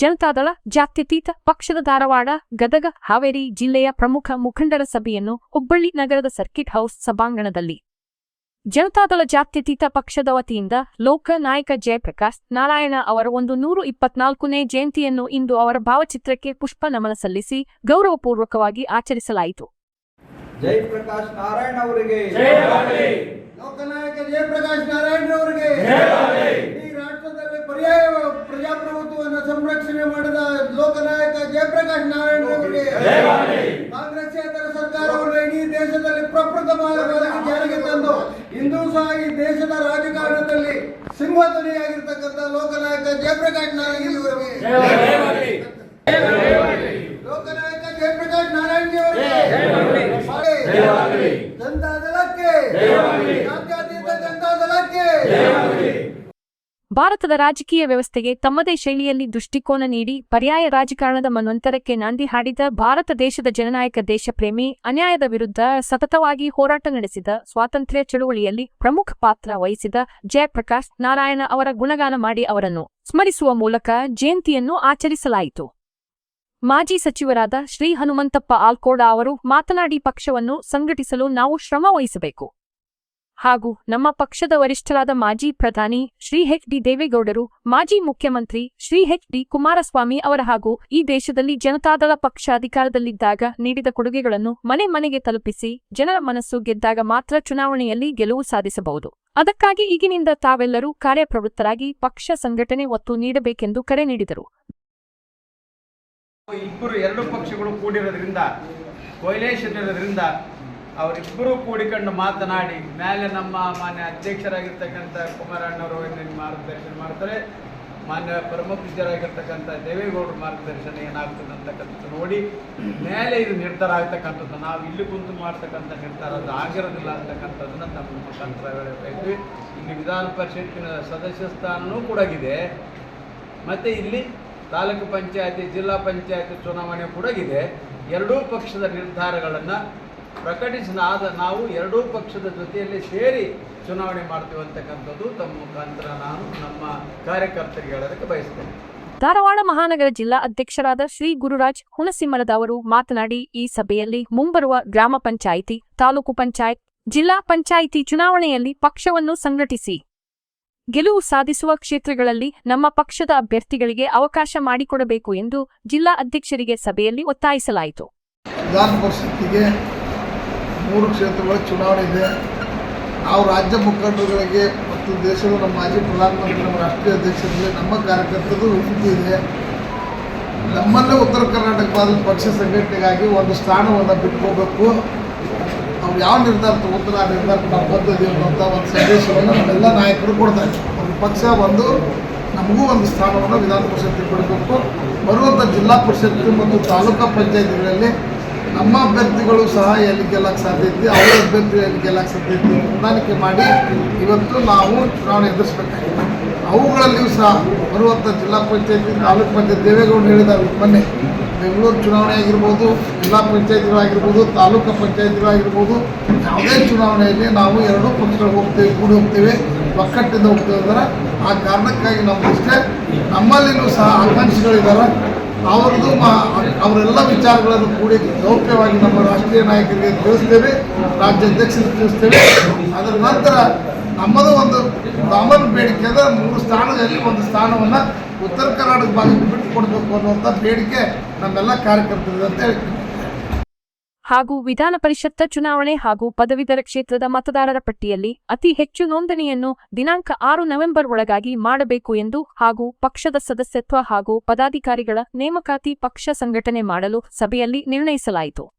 ಜನತಾದಳ ಜಾತ್ಯತೀತ ಪಕ್ಷದ ಧಾರವಾಡ ಗದಗ ಹಾವೇರಿ ಜಿಲ್ಲೆಯ ಪ್ರಮುಖ ಮುಖಂಡರ ಸಭೆಯನ್ನು ಹುಬ್ಬಳ್ಳಿ ನಗರದ ಸರ್ಕಿಟ್ ಹೌಸ್ ಸಭಾಂಗಣದಲ್ಲಿ. ಜನತಾದಳ ಜಾತ್ಯತೀತ ಪಕ್ಷದ ವತಿಯಿಂದ ಲೋಕ ನಾಯಕ ಜಯಪ್ರಕಾಶ್ ನಾರಾಯಣ ಅವರ ಒಂದು ನೂರು ಇಪ್ಪತ್ನಾಲ್ಕನೇ ಜಯಂತಿಯನ್ನು ಇಂದು ಅವರ ಭಾವಚಿತ್ರಕ್ಕೆ ಪುಷ್ಪ ನಮನ ಸಲ್ಲಿಸಿ ಗೌರವಪೂರ್ವಕವಾಗಿ ಆಚರಿಸಲಾಯಿತು. ಜಯಪ್ರಕಾಶ್ ನಾರಾಯಣ ಅವರಿಗೆ. ಲೋಕನಾಯಕ ಜಯಪ್ರಕಾಶ್ ನಾರಾಯಣ ಅವರಿಗೆ. ಪರ್ಯಾಯ ಪ್ರಜಾಪ್ರಭುತ್ವವನ್ನು ಸಂರಕ್ಷಣೆ ಮಾಡಿದ ಲೋಕನಾಯಕ ಜಯಪ್ರಕಾಶ್ ನಾರಾಯಣ ಅವರಿಗೆ ಕಾಂಗ್ರೆಸ್ಸೇತರ ಸರ್ಕಾರವನ್ನು ಇಡೀ ದೇಶದಲ್ಲಿ ಪ್ರಪ್ರಥಮವಾಗಿ ಜಾರಿಗೆ ತಂದು ಇಂದು ಸಹ ಈ ದೇಶದ ರಾಜಕಾರಣದಲ್ಲಿ ಸಿಂಹಧ್ವನಿಯಾಗಿರ್ತಕ್ಕಂಥ ಲೋಕನಾಯಕ ಜಯಪ್ರಕಾಶ್ ನಾರಾಯಣ ಅವರಿಗೆ ಲೋಕನಾಯಕ ಜಯಪ್ರಕಾಶ್ ನಾರಾಯಣ ಅವರಿಗೆ ಜನತಾ ದಳಕ್ಕೆ ಜಾತ್ಯತೀತ ಜನತಾ ದಳಕ್ಕೆ ಭಾರತದ ರಾಜಕೀಯ ವ್ಯವಸ್ಥೆಗೆ ತಮ್ಮದೇ ಶೈಲಿಯಲ್ಲಿ ದೃಷ್ಟಿಕೋನ ನೀಡಿ ಪರ್ಯಾಯ ರಾಜಕಾರಣದ ಮನ್ವಂತರಕ್ಕೆ ನಾಂದಿ ಹಾಡಿದ ಭಾರತ ದೇಶದ ಜನನಾಯಕ ದೇಶಪ್ರೇಮಿ, ಅನ್ಯಾಯದ ವಿರುದ್ಧ ಸತತವಾಗಿ ಹೋರಾಟ ನಡೆಸಿದ ಸ್ವಾತಂತ್ರ್ಯ ಚಳುವಳಿಯಲ್ಲಿ ಪ್ರಮುಖ ಪಾತ್ರ ವಹಿಸಿದ ಜಯಪ್ರಕಾಶ್ ನಾರಾಯಣ ಅವರ ಗುಣಗಾನ ಮಾಡಿ ಅವರನ್ನು ಸ್ಮರಿಸುವ ಮೂಲಕ ಜಯಂತಿಯನ್ನು ಆಚರಿಸಲಾಯಿತು. ಮಾಜಿ ಸಚಿವರಾದ ಶ್ರೀ ಹನುಮಂತಪ್ಪ ಆಲ್ಕೋಡ ಅವರು ಮಾತನಾಡಿ ಪಕ್ಷವನ್ನು ಸಂಘಟಿಸಲು ನಾವು ಶ್ರಮ ವಹಿಸಬೇಕು. ಹಾಗೂ ನಮ್ಮ ಪಕ್ಷದ ವರಿಷ್ಠರಾದ ಮಾಜಿ ಪ್ರಧಾನಿ ಶ್ರೀ ಹೆಚ್ ಡಿ ದೇವೇಗೌಡರು, ಮಾಜಿ ಮುಖ್ಯಮಂತ್ರಿ ಶ್ರೀ ಹೆಚ್ ಡಿ ಕುಮಾರಸ್ವಾಮಿ ಅವರ ಹಾಗೂ ಈ ದೇಶದಲ್ಲಿ ಜನತಾದಳ ಪಕ್ಷ ಅಧಿಕಾರದಲ್ಲಿದ್ದಾಗ ನೀಡಿದ ಕೊಡುಗೆಗಳನ್ನು ಮನೆ ಮನೆಗೆ ತಲುಪಿಸಿ ಜನರ ಮನಸ್ಸು ಗೆದ್ದಾಗ ಮಾತ್ರ ಚುನಾವಣೆಯಲ್ಲಿ ಗೆಲುವು ಸಾಧಿಸಬಹುದು. ಅದಕ್ಕಾಗಿ ಈಗಿನಿಂದ ತಾವೆಲ್ಲರೂ ಕಾರ್ಯಪ್ರವೃತ್ತರಾಗಿ ಪಕ್ಷ ಸಂಘಟನೆ ಒತ್ತು ನೀಡಬೇಕೆಂದು ಕರೆ ನೀಡಿದರು. ಇಬ್ಬರು ಎರಡು ಪಕ್ಷಗಳು ಕೂಡಿರೋದ್ರಿಂದ ಅವರಿಬ್ಬರು ಕೂಡಿಕೊಂಡು ಮಾತನಾಡಿ, ಮೇಲೆ ನಮ್ಮ ಮಾನ್ಯ ಅಧ್ಯಕ್ಷರಾಗಿರ್ತಕ್ಕಂಥ ಕುಮಾರಣ್ಣವರು ಮಾರ್ಗದರ್ಶನ ಮಾಡ್ತಾರೆ? ಮಾನ್ಯ ಪರಮಪೂಜ್ಯರಾಗಿರ್ತಕ್ಕಂಥ ದೇವೇಗೌಡರು ಮಾರ್ಗದರ್ಶನ ಏನಾಗ್ತದೆ ಅಂತಕ್ಕಂಥದ್ದು ನೋಡಿ. ಮೇಲೆ ಇದು ನಿರ್ಧಾರ ಆಗ್ತಕ್ಕಂಥದ್ದು, ನಾವು ಇಲ್ಲಿ ಕುಂತು ಮಾಡ್ತಕ್ಕಂಥ ನಿರ್ಧಾರ ಅದು ಆಗಿರೋದಿಲ್ಲ ಅಂತಕ್ಕಂಥದ್ದನ್ನ ತಮ್ಮ ಮುಖಾಂತರ ಹೇಳಬೇಕು. ಇಲ್ಲಿ ವಿಧಾನ ಪರಿಷತ್ತಿನ ಸದಸ್ಯ ಸ್ಥಾನವೂ ಕೂಡ ಇದೆ. ಮತ್ತು ಇಲ್ಲಿ ತಾಲೂಕು ಪಂಚಾಯತಿ, ಜಿಲ್ಲಾ ಪಂಚಾಯತಿ ಚುನಾವಣೆ ಕೂಡ ಇದೆ. ಎರಡೂ ಪಕ್ಷದ ನಿರ್ಧಾರಗಳನ್ನು ಪ್ರಕಟಿಸಿದ ನಾವು ಎರಡೂ ಪಕ್ಷದ ಜೊತೆಯಲ್ಲಿ ಸೇರಿ ಚುನಾವಣೆ ಮಾಡ್ತೀವಿ ಅಂತಕ್ಕಂಥದ್ದು ತಮ್ಮ ಮುಖಾಂತರ ನಾನು ನಮ್ಮ ಕಾರ್ಯಕರ್ತರಿಗೆ ಹೇಳೋದಕ್ಕೆ ಬಯಸ್ತೇನೆ. ಧಾರವಾಡ ಮಹಾನಗರ ಜಿಲ್ಲಾ ಅಧ್ಯಕ್ಷರಾದ ಶ್ರೀ ಗುರುರಾಜ್ ಹುಣಸಿಮರದ ಅವರು ಮಾತನಾಡಿ ಈ ಸಭೆಯಲ್ಲಿ ಮುಂಬರುವ ಗ್ರಾಮ ಪಂಚಾಯಿತಿ ತಾಲೂಕು ಪಂಚಾಯತ್ ಜಿಲ್ಲಾ ಪಂಚಾಯಿತಿ ಚುನಾವಣೆಯಲ್ಲಿ ಪಕ್ಷವನ್ನು ಸಂಘಟಿಸಿ. ಗೆಲುವು ಸಾಧಿಸುವ ಕ್ಷೇತ್ರಗಳಲ್ಲಿ ನಮ್ಮ ಪಕ್ಷದ ಅಭ್ಯರ್ಥಿಗಳಿಗೆ ಅವಕಾಶ ಮಾಡಿಕೊಡಬೇಕು ಎಂದು ಜಿಲ್ಲಾ ಅಧ್ಯಕ್ಷರಿಗೆ ಸಭೆಯಲ್ಲಿ ಒತ್ತಾಯಿಸಲಾಯಿತು. ವಿಧಾನ ಪರಿಷತ್ತಿಗೆ ಮೂರು ಕ್ಷೇತ್ರಗಳ ಚುನಾವಣೆ ಇದೆ. ನಾವು ರಾಜ್ಯ ಮುಖಂಡರುಗಳಿಗೆ ಮತ್ತು ದೇಶದ ನಮ್ಮ ಮಾಜಿ ಪ್ರಧಾನಮಂತ್ರಿ ನಮ್ಮ ರಾಷ್ಟ್ರೀಯ ಅಧ್ಯಕ್ಷರಿಗೆ ನಮ್ಮ ಕಾರ್ಯಕರ್ತರು ವಿನಂತಿ ಇದೆ. ನಮ್ಮಲ್ಲೇ ಉತ್ತರ ಕರ್ನಾಟಕ ಭಾಗದ ಪಕ್ಷ ಸಂಘಟನೆಗಾಗಿ ಒಂದು ಸ್ಥಾನವನ್ನು ಬಿಟ್ಕೋಬೇಕು. ಅವ್ರು ಯಾವ ನಿರ್ಧಾರ ತಗೋತಾರೆ ಆ ನಿರ್ಧಾರ ನಾವು ಬದ್ಧದೀವಿ ಅನ್ನೋಂಥ ಒಂದು ಸಂದೇಶವನ್ನು ನಮ್ಮೆಲ್ಲ ನಾಯಕರು ಕೊಡ್ತಾರೆ. ಒಂದು ಪಕ್ಷ ಒಂದು ನಮಗೂ ಒಂದು ಸ್ಥಾನವನ್ನು ವಿಧಾನ ಪರಿಷತ್ತಿಗೆ ಕೊಡಬೇಕು. ಬರುವಂಥ ಜಿಲ್ಲಾ ಪರಿಷತ್ತು ಮತ್ತು ತಾಲೂಕಾ ಪಂಚಾಯತಿಗಳಲ್ಲಿ ನಮ್ಮ ಅಭ್ಯರ್ಥಿಗಳು ಸಹ ಎಲ್ಲಿ ಗೆಲ್ಲಕ್ಕೆ ಸಾಧ್ಯತೆ ಅವರ ಅಭ್ಯರ್ಥಿ ಎಲ್ಲಿ ಗೆಲ್ಲಕ್ಕೆ ಸಾಧ್ಯತೆ ಹೊಂದಾಣಿಕೆ ಮಾಡಿ ಇವತ್ತು ನಾವು ಚುನಾವಣೆ ಎದುರಿಸಬೇಕಾಗಿದೆ. ಅವುಗಳಲ್ಲಿಯೂ ಸಹ ಬರುವಂಥ ಜಿಲ್ಲಾ ಪಂಚಾಯತಿ, ತಾಲೂಕು ಪಂಚಾಯತ್ ದೇವೇಗೌಡ ಹೇಳಿದ್ದಾರೆ ಮೊನ್ನೆ ಬೆಂಗಳೂರು ಚುನಾವಣೆ ಆಗಿರ್ಬೋದು, ಜಿಲ್ಲಾ ಪಂಚಾಯತಿಗಳಾಗಿರ್ಬೋದು ತಾಲೂಕು ಪಂಚಾಯತಿಗಳಾಗಿರ್ಬೋದು ಯಾವುದೇ ಚುನಾವಣೆಯಲ್ಲಿ ನಾವು ಎರಡೂ ಪಕ್ಷಗಳು ಹೋಗ್ತೇವೆ, ಕೂಡಿ ಹೋಗ್ತೇವೆ, ಒಕ್ಕಟ್ಟಿಂದ ಹೋಗ್ತೇವೆ ಅಂದ್ರೆ ಆ ಕಾರಣಕ್ಕಾಗಿ ನಮ್ಮಷ್ಟೇ ನಮ್ಮಲ್ಲಿಯೂ ಸಹ ಆಕಾಂಕ್ಷಿಗಳಿದ್ದಾರೆ. ಅವ್ರದ್ದು ಅವರೆಲ್ಲ ವಿಚಾರಗಳನ್ನು ಕೂಡಿ ಗೌಪ್ಯವಾಗಿ ನಮ್ಮ ರಾಷ್ಟ್ರೀಯ ನಾಯಕರಿಗೆ ತಿಳಿಸ್ತೇವೆ, ರಾಜ್ಯ ಅಧ್ಯಕ್ಷರಿಗೆ ತಿಳಿಸ್ತೇವೆ. ಅದರ ನಂತರ ನಮ್ಮದು ಒಂದು ಕಾಮನ್ ಬೇಡಿಕೆ ಅಂದರೆ ಮೂರು ಸ್ಥಾನದಲ್ಲಿ ಒಂದು ಸ್ಥಾನವನ್ನು ಉತ್ತರ ಕರ್ನಾಟಕ ಭಾಗಕ್ಕೆ ಬಿಟ್ಟು ಕೊಡಬೇಕು ಅನ್ನುವಂಥ ಬೇಡಿಕೆ ನಮ್ಮೆಲ್ಲ ಕಾರ್ಯಕರ್ತರಿದೆ ಅಂತ ಹೇಳಿ ಹಾಗೂ ವಿಧಾನ ಪರಿಷತ್ತ ಚುನಾವಣೆ ಹಾಗೂ ಪದವೀಧರ ಕ್ಷೇತ್ರದ ಮತದಾರರ ಪಟ್ಟಿಯಲ್ಲಿ ಅತಿ ಹೆಚ್ಚು ನೋಂದಣಿಯನ್ನು ದಿನಾಂಕ ಆರು ನವೆಂಬರ್ ಒಳಗಾಗಿ ಮಾಡಬೇಕು ಎಂದು ಹಾಗೂ ಪಕ್ಷದ ಸದಸ್ಯತ್ವ ಹಾಗೂ ಪದಾಧಿಕಾರಿಗಳ ನೇಮಕಾತಿ ಪಕ್ಷ ಸಂಘಟನೆ ಮಾಡಲು ಸಭೆಯಲ್ಲಿ ನಿರ್ಣಯಿಸಲಾಯಿತು.